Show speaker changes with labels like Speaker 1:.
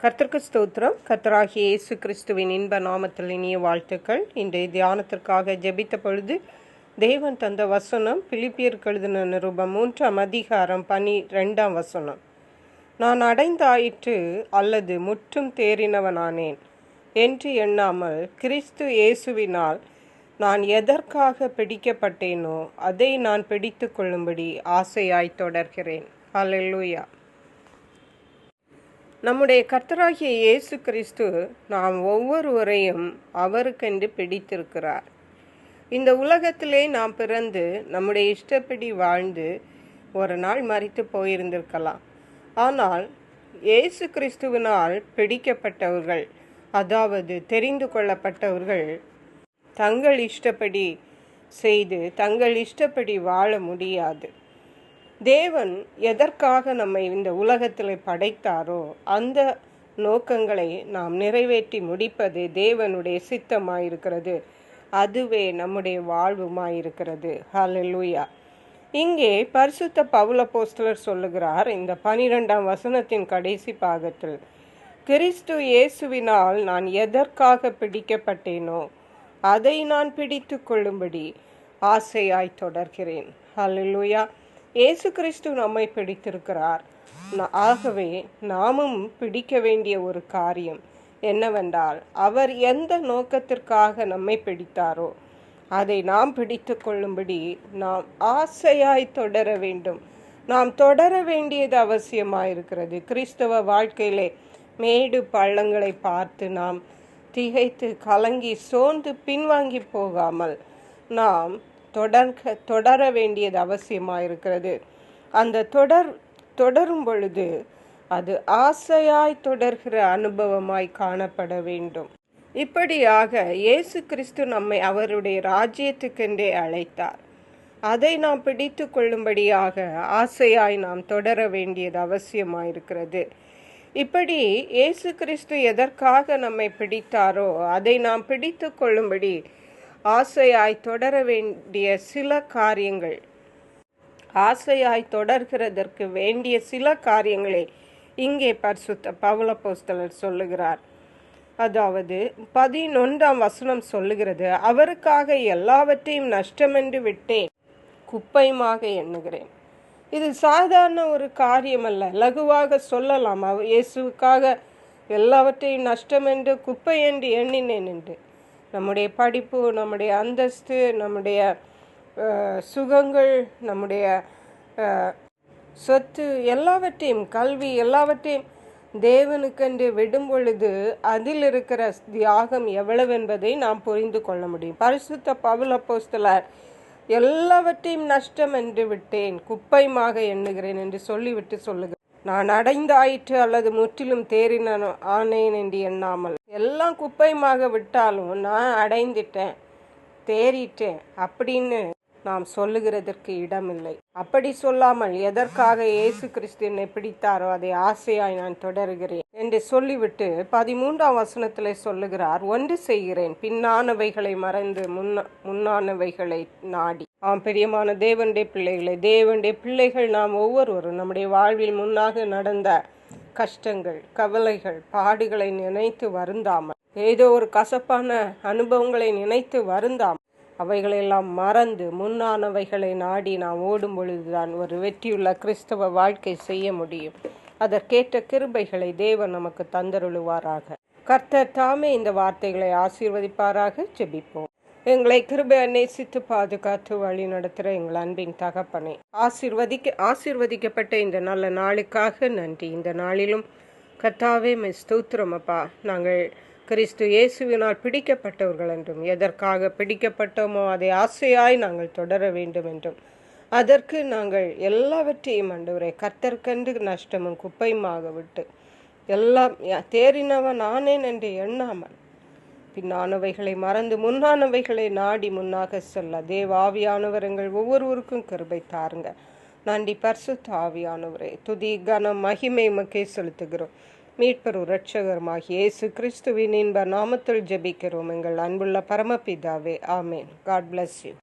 Speaker 1: கர்த்தர்க்கு ஸ்தோத்திரம். கர்த்தராகிய இயேசு கிறிஸ்துவின் இன்ப நாமத்தில் இனிய வாழ்த்துக்கள். இன்றைய தியானத்திற்காக ஜெபித்த பொழுது தேவன் தந்த வசனம் பிலிப்பியருக்கு எழுதின நிருபம் மூன்றாம் அதிகாரம் பனி ரெண்டாம் வசனம். நான் அடைந்தாயிற்று அல்லது முற்றும் தேறினவனானேன். என்று எண்ணாமல் கிறிஸ்து இயேசுவினால் நான் எதற்காக பிடிக்கப்பட்டேனோ அதை நான் பிடித்து கொள்ளும்படி ஆசையாய் தொடர்கிறேன். ஹalleluya. நம்முடைய கர்த்தராகிய இயேசு கிறிஸ்து நாம் ஒவ்வொருவரையும் அவருக்கென்று பிடித்திருக்கிறார். இந்த உலகத்திலே நாம் பிறந்து நம்முடைய இஷ்டப்படி வாழ்ந்து ஒரு நாள் மறித்து போயிருந்திருக்கலாம். ஆனால் இயேசு கிறிஸ்துவினால் பிடிக்கப்பட்டவர்கள் அதாவது தெரிந்து கொள்ளப்பட்டவர்கள் தங்கள் இஷ்டப்படி செய்து தங்கள் இஷ்டப்படி வாழ முடியாது. தேவன் எதற்காக நம்மை இந்த உலகத்தில் படைத்தாரோ அந்த நோக்கங்களை நாம் நிறைவேற்றி முடிப்பது தேவனுடைய சித்தமாயிருக்கிறது. அதுவே நம்முடைய வாழ்வுமாயிருக்கிறது. ஹalleluya இங்கே பரிசுத்த பவுல போஸ்டலர் சொல்லுகிறார் இந்த பனிரெண்டாம் வசனத்தின் கடைசி பாகத்தில் கிறிஸ்து இயேசுவினால் நான் எதற்காக பிடிக்கப்பட்டேனோ அதை நான் பிடித்து கொள்ளும்படி ஆசையாய் தொடர்கிறேன். ஹalleluya இயேசு கிறிஸ்து நம்மை பிடித்திருக்கிறார். ஆகவே நாமும் பிடிக்க வேண்டிய ஒரு காரியம் என்னவென்றால் அவர் எந்த நோக்கத்திற்காக நம்மை பிடித்தாரோ அதை நாம் பிடித்து கொள்ளும்படி நாம் ஆசையாய் தொடர வேண்டும். நாம் தொடர வேண்டியது அவசியமாயிருக்கிறது. கிறிஸ்தவ வாழ்க்கையிலே மேடு பள்ளங்களை பார்த்து நாம் திகைத்து கலங்கி சோர்ந்து பின்வாங்கி போகாமல் நாம் தொடர்க தொடர வேண்டியது அவசியமாக இருக்கிறது அந்த தொடர் தொடரும் பொழுது அது ஆசையாய் தொடர்கிற அனுபவமாய் காணப்பட வேண்டும். இப்படியாக இயேசு கிறிஸ்து நம்மை அவருடைய ராஜ்யத்துக்கென்றே அழைத்தார். அதை நாம் பிடித்து கொள்ளும்படியாக ஆசையாய் நாம் தொடர வேண்டியது அவசியமாயிருக்கிறது. இப்படி இயேசு கிறிஸ்து எதற்காக நம்மை பிடித்தாரோ அதை நாம் பிடித்து கொள்ளும்படி ஆசையாய் தொடர வேண்டிய சில காரியங்கள். ஆசையாய் தொடர்கிறதற்கு வேண்டிய சில காரியங்களை இங்கே பரிசுத்த பவுல போஸ்தலர் சொல்லுகிறார். அதாவது பதினொன்றாம் வசனம் சொல்லுகிறது அவருக்காக எல்லாவற்றையும் நஷ்டமென்று விட்டேன் குப்பையுமாக எண்ணுகிறேன். இது சாதாரண ஒரு காரியம் அல்ல லகுவாக சொல்லலாம். அவ இயேசுவுக்காக எல்லாவற்றையும் நஷ்டம் என்று குப்பை என்று எண்ணினேன் என்று. நம்முடைய படிப்பு நம்முடைய அந்தஸ்து நம்முடைய சுகங்கள் நம்முடைய சொத்து எல்லாவற்றையும் கல்வி எல்லாவற்றையும் தேவனுக்கென்று விடும் பொழுது அதில் இருக்கிற தியாகம் எவ்வளவு என்பதை நாம் புரிந்து கொள்ள முடியும். பரிசுத்த பவுல போஸ்தலர் எல்லாவற்றையும் நஷ்டம் என்று விட்டேன் குப்பைமாக எண்ணுகிறேன் என்று சொல்லிவிட்டு சொல்லுகிறேன் நான் அடைந்தாயிற்று அல்லது முற்றிலும் தேறின ஆனேன் என்று எண்ணாமல். எல்லாம் குப்பையுமாக விட்டாலும் நான் அடைந்துட்டேன் தேறிட்டேன் அப்படின்னு நாம் சொல்லுகிறதற்கு இடமில்லை. அப்படி சொல்லாமல் எதற்காக இயேசு கிறிஸ்து என்னை பிடித்தாரோ அதை ஆசையாய் நான் தொடருகிறேன் என்று சொல்லிவிட்டு பதிமூன்றாம் வசனத்தில் சொல்லுகிறார் ஒன்று செய்கிறேன் பின்னானவைகளை மறந்து முன்ன முன்னானவைகளை நாடி. ஆம் பிரியமான தேவனுடைய பிள்ளைகளை தேவனுடைய பிள்ளைகள் நாம் ஒவ்வொருவரும் நம்முடைய வாழ்வில் முன்னாக நடந்த கஷ்டங்கள் கவலைகள் பாடுகளை நினைத்து வருந்தாமல் ஏதோ ஒரு கசப்பான அனுபவங்களை நினைத்து வருந்தாமல் அவைகளெல்லாம் மறந்து முன்னானவைகளை நாடி நாம் ஓடும் பொழுதுதான் ஒரு வெற்றியுள்ள கிறிஸ்தவ வாழ்க்கை செய்ய முடியும். அதற்கேற்ற கிருபைகளை தேவன் நமக்கு தந்தருளுவாராக. கர்த்தர் தாமே இந்த வார்த்தைகளை ஆசீர்வதிப்பாராக. ஜெபிப்போம். எங்களை கிருபை நேசித்து பாதுகாத்து வழி நடத்துகிற எங்கள் அன்பின் தகப்பனை. ஆசிர்வதிக்க ஆசிர்வதிக்கப்பட்ட இந்த நல்ல நாளுக்காக நன்றி. இந்த நாளிலும் கத்தாவே மை ஸ்தூத்திரமப்பா நாங்கள் கிறிஸ்து இயேசுவினால் பிடிக்கப்பட்டவர்கள் என்றும் எதற்காக பிடிக்கப்பட்டோமோ அதை ஆசையாய் நாங்கள் தொடர வேண்டும் என்றும் அதற்கு நாங்கள் எல்லாவற்றையும் ஆண்டவரே கர்த்தர்க்கென்று நஷ்டமும் குப்பையுமாக விட்டு எல்லாம் தேறினவன் நானேன் என்று எண்ணாமல் பின்னானவைகளை மறந்து முன்னானவைகளை நாடி முன்னாக செல்ல. தேவாவியானவர் எங்கள் ஒவ்வொருவருக்கும் கருபை தாருங்க. நன்றி பர்சுத் ஆவியானவரே. துதி கனம் மகிமை மக்கே செலுத்துகிறோம். மீட்பரும் இரட்சகருமாகிய இயேசு கிறிஸ்துவின் இன்ப நாமத்தில் ஜெபிக்கிறோம். எங்கள் அன்புள்ள பரமபிதாவே ஆமேன். God bless you